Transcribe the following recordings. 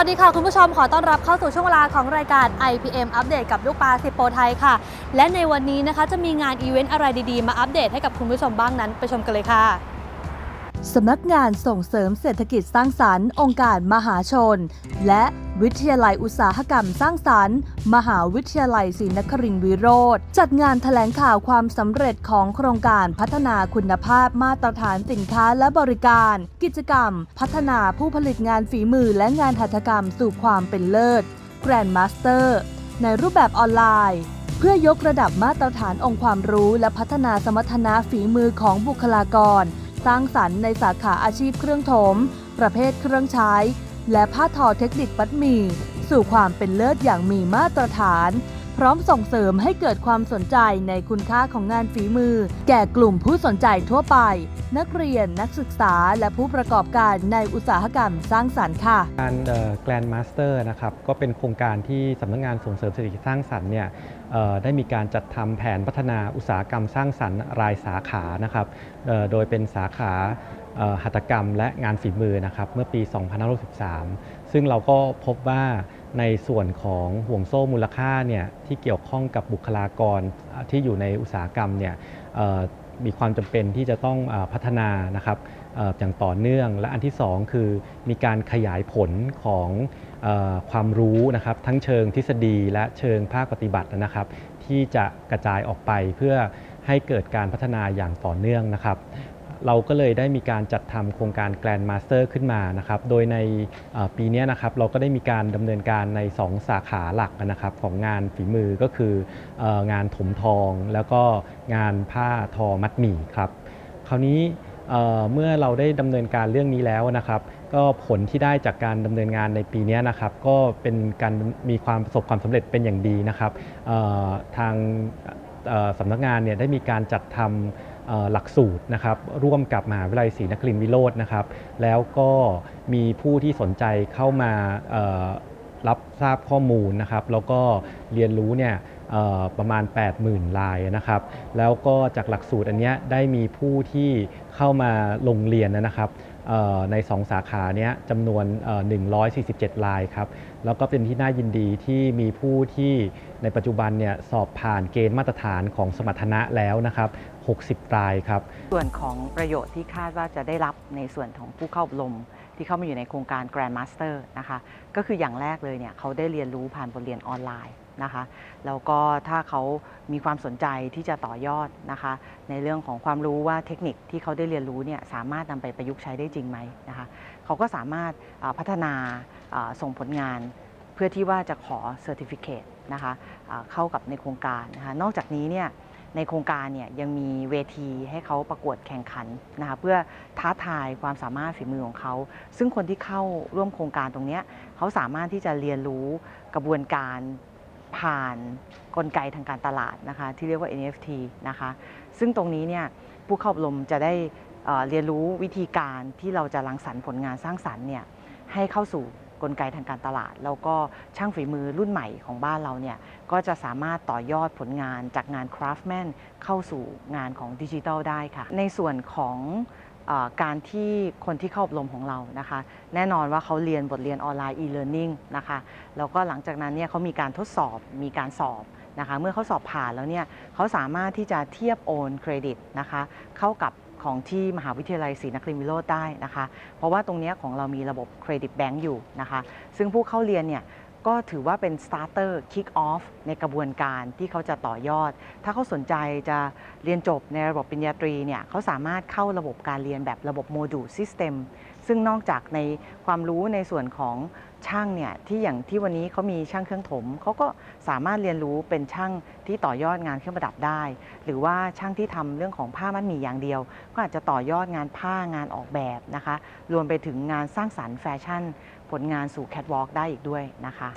วัสดีค่ะคุณผู้ชมขอต้อนรับเข้าสู่ช่วงเวลาของรายการ IPM อัปเดตกับลูกปลาสิบโปรไทยค่ะ และในวันนี้นะคะจะมีงานอีเวนต์อะไรดีๆ มาอัปเดตให้กับคุณผู้ชมบ้างนั้น ไปชมกันเลยค่ะ สำนักงานส่งเสริมเศรษฐกิจสร้างสรรค์ องค์การมหาชน และวิทยาลัยอุตสาหกรรมสร้างสรรค์ มหาวิทยาลัยศรีนครินทรวิโรธจัดงานแถลงข่าวความสำเร็จของโครงการพัฒนาคุณภาพมาตรฐานสินค้าและบริการ กิจกรรม พัฒนาผู้ผลิตงานฝีมือและงานหัตถกรรมสู่ความเป็นเลิศ Grand Master ในรูปแบบออนไลน์เพื่อยกระดับมาตรฐานองค์ความรู้และพัฒนาสมรรถนะฝีมือของบุคลากร สร้างสรรค์ในสาขาอาชีพเครื่องถม ประเภทเครื่องใช้ และผ้าทอเทคนิคปัดหมีสู่ความเป็นเลิศอย่างมีมาตรฐาน พร้อมส่งเสริมให้เกิดความสนใจในคุณค่าของงานฝีมือ แก่กลุ่มผู้สนใจทั่วไป นักเรียนนักศึกษาและผู้ประกอบการในอุตสาหกรรมสร้างสรรค์ค่ะ การแกรนด์มาสเตอร์นะครับก็เป็นโครงการที่สำนักงานส่งเสริมเศรษฐกิจสร้างสรรค์เนี่ยได้มีการจัดทำแผนพัฒนาอุตสาหกรรมสร้างสรรค์รายสาขานะครับโดยเป็นสาขาหัตถกรรมและงานฝีมือนะครับเมื่อปี 2563 ซึ่งเราก็พบว่า ในส่วนของห่วงโซ่มูลค่าเนี่ยที่เกี่ยวข้องกับบุคลากรที่อยู่ในอุตสาหกรรมเนี่ยมีความจำเป็นที่จะต้องพัฒนานะครับอย่างต่อเนื่อง และอันที่สองคือมีการขยายผลของความรู้นะครับทั้งเชิงทฤษฎีและเชิงภาคปฏิบัตินะครับ ที่จะกระจายออกไปเพื่อให้เกิดการพัฒนาอย่างต่อเนื่องนะครับ เราก็เลยได้มีการจัดทำโครงการ Grand Master ขึ้นมานะครับ โดยในปีนี้นะครับเราก็ได้มีการดำเนินการใน 2 สาขาหลักนะครับของงานฝีมือก็คือองานถมทอง แล้วก็งานผ้าทอมัดหมี่ครับ คราวนี้เมื่อเราได้ดำเนินการเรื่องนี้แล้วนะครับ ก็ผลที่ได้จากการดำเนินงานในปีนี้นะครับ ก็เป็นการมีความประสบความสำเร็จเป็นอย่างดีนะครับทางสำนักงานเนี่ยได้มีการจัดทำเอ่อ หลักสูตรนะครับร่วมกับมหาวิทยาลัยศรีนครินทรวิโรจน์นะครับ แล้วก็มีผู้ที่สนใจเข้ามารับทราบข้อมูลนะครับ แล้วก็เรียนรู้เนี่ยประมาณ 80,000รายนะครับ แล้วก็จากหลักสูตรอันเนี้ยได้มีผู้ที่เข้ามาลงเรียนนะครับเอ่อใน 2 สาขาเนี้ยจำนวนเอ่อ147รายครับ แล้วก็เป็นที่น่ายินดีที่มีผู้ที่ในปัจจุบันเนี่ยสอบผ่านเกณฑ์มาตรฐานของสมรรถนะแล้วนะครับ 60 รายครับ ส่วนของประโยชน์ที่คาดว่าจะได้รับในส่วนของผู้เข้าอบรมที่เข้ามาอยู่ในโครงการ Grand Master นะคะ ก็คืออย่างแรกเลยเนี่ยเขาได้เรียนรู้ผ่านบทเรียนออนไลน์นะคะแล้วก็ถ้าเขามีความสนใจที่จะต่อยอดนะคะ ในเรื่องของความรู้ว่าเทคนิคที่เขาได้เรียนรู้เนี่ยสามารถนำไปประยุกต์ใช้ได้จริงไหมนะคะเขาก็สามารถพัฒนาส่งผลงานเพื่อที่ว่าจะขอ Certificate นะคะเข้ากับในโครงการนะคะนอกจากนี้เนี่ย ในโครงการเนี่ยยังมีเวทีให้เขาประกวดแข่งขันนะคะเพื่อท้าทายความสามารถฝีมือของเขา ซึ่งคนที่เข้าร่วมโครงการตรงนี้เขาสามารถที่จะเรียนรู้กระบวนการผ่านกลไกทางการตลาดนะคะที่เรียกว่า NFT นะคะซึ่งตรงนี้เนี่ยผู้เข้าอบรมจะได้เอ่อเรียนรู้วิธีการที่เราจะรังสรรค์ผลงานสร้างสรรค์เนี่ยให้เข้าสู่ กลไกทางการตลาด แล้วก็ช่างฝีมือรุ่นใหม่ของบ้านเราเนี่ยก็จะสามารถต่อยอดผลงานจากงานคราฟแมนเข้าสู่งานของดิจิทัลได้ค่ะ ในส่วนของอการที่คนที่เข้าอบรมของเรานะคะ แน่นอนว่าเขาเรียนบทเรียนออนไลน์ e-learning นะคะแล้วก็หลังจากนั้นเนี่ยเขามีการทดสอบมีการสอบนะคะเมื่อเขาสอบผ่านแล้วเนี่ยเขาสามารถที่จะเทียบโอนเครดิตนะคะเข้ากับ ของที่มหาวิทยาลัยศรีนครินทรวิโรธได้นะคะ เพราะว่าตรงนี้ของเรามีระบบเครดิตแบงก์อยู่นะคะ ซึ่งผู้เข้าเรียนเนี่ยก็ถือว่าเป็น starter kick off ในกระบวนการที่เขาจะต่อยอด ถ้าเขาสนใจจะเรียนจบในระบบปริญญาตรีเนี่ยเขาสามารถเข้าระบบการเรียนแบบระบบโมดูลซิสเต็ม ซึ่งนอกจากในความรู้ในส่วนของช่างเนี่ยที่อย่างที่วันนี้เขามีช่างเครื่องถมเขาก็สามารถเรียนรู้เป็นช่างที่ต่อยอดงานเครื่องประดับได้ หรือว่าช่างที่ทำเรื่องของผ้ามัดหมี่อย่างเดียว ก็อาจจะต่อยอดงานผ้างานออกแบบนะคะ รวมไปถึงงานสร้างสรรค์แฟชั่น ผลงานสู่แคทวอล์กได้อีกด้วยนะคะ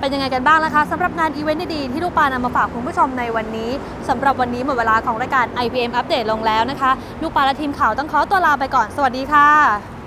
เป็นยังไงกันบ้างนะคะสำหรับงานอีเวนต์ดีๆที่ลูกปลานำมาฝากคุณผู้ชมในวันนี้สำหรับวันนี้หมดเวลาของรายการ IPM อัปเดตลงแล้วนะคะ ลูกปลาและทีมข่าวต้องขอตัวลาไปก่อนสวัสดีค่ะ